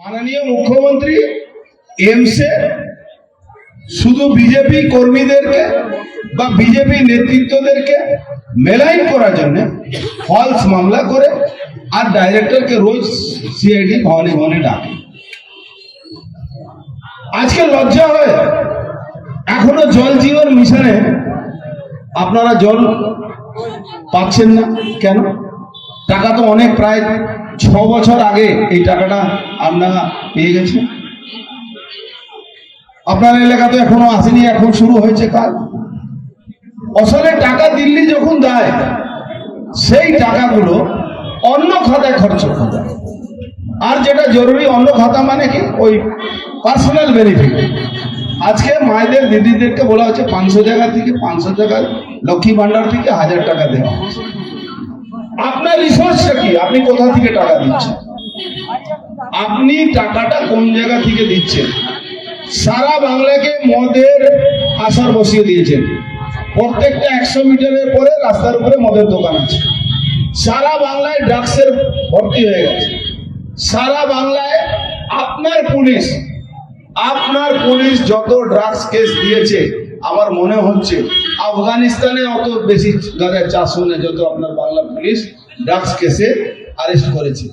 মাননীয় মুখ্যমন্ত্রী, এমসে, শুধু বিজেপি কর্মীদেরকে বা বিজেপি নেতৃত্বদেরকে মেলাইন করার জন্য ফলস মামলা করে আর ডাইরেক্টরকে রোজ সিআইডি ভবনে ভবনে ডাকে। আজকে লজ্জা হয়, এখনও জল জীবন মিশনে আপনারা জল পাচ্ছেন না, কেন? টাকা তো অনেক প্রায় ছ বছর আগে এই টাকাটা আপনারা পেয়ে গেছেন। আপনার এলাকা তো এখনও আসেনি, এখন শুরু হয়েছে কাজ। আসলে টাকা দিল্লি যখন দেয়, সেই টাকাগুলো অন্য খাতায় খরচ করা আর যেটা জরুরি অন্য খাতা মানে কি? ওই পার্সোনাল বেনিফিট আজকে মায়েদের, দিদিদেরকে বলা হচ্ছে পাঁচশো টাকা থেকে পাঁচশো টাকা, লক্ষ্মী ভান্ডার থেকে হাজার টাকা দেওয়া হচ্ছে। আপনার রিসোর্সটা কি? আপনি কোথা থেকে টাকা দিচ্ছেন? আপনি টাকাটা কোন জায়গা থেকে দিচ্ছেন? সারা বাংলাকে মদের আসর বসিয়ে দিয়েছেন। প্রত্যেকটা একশো মিটারের পরে রাস্তার উপরে মদের দোকান আছে। সারা বাংলায় ড্রাগসের ভর্তি হয়ে গেছে। সারা বাংলায় আপনার পুলিশ আপনার পুলিশ যত ড্রাগস কেস দিয়েছে, আমার মনে হচ্ছে আফগানিস্তানে অত বেশি গাঁজার চাষ শুনে যত আপনার বাংলা পুলিশ ড্রাগস কেসে আরেস্ট করেছে।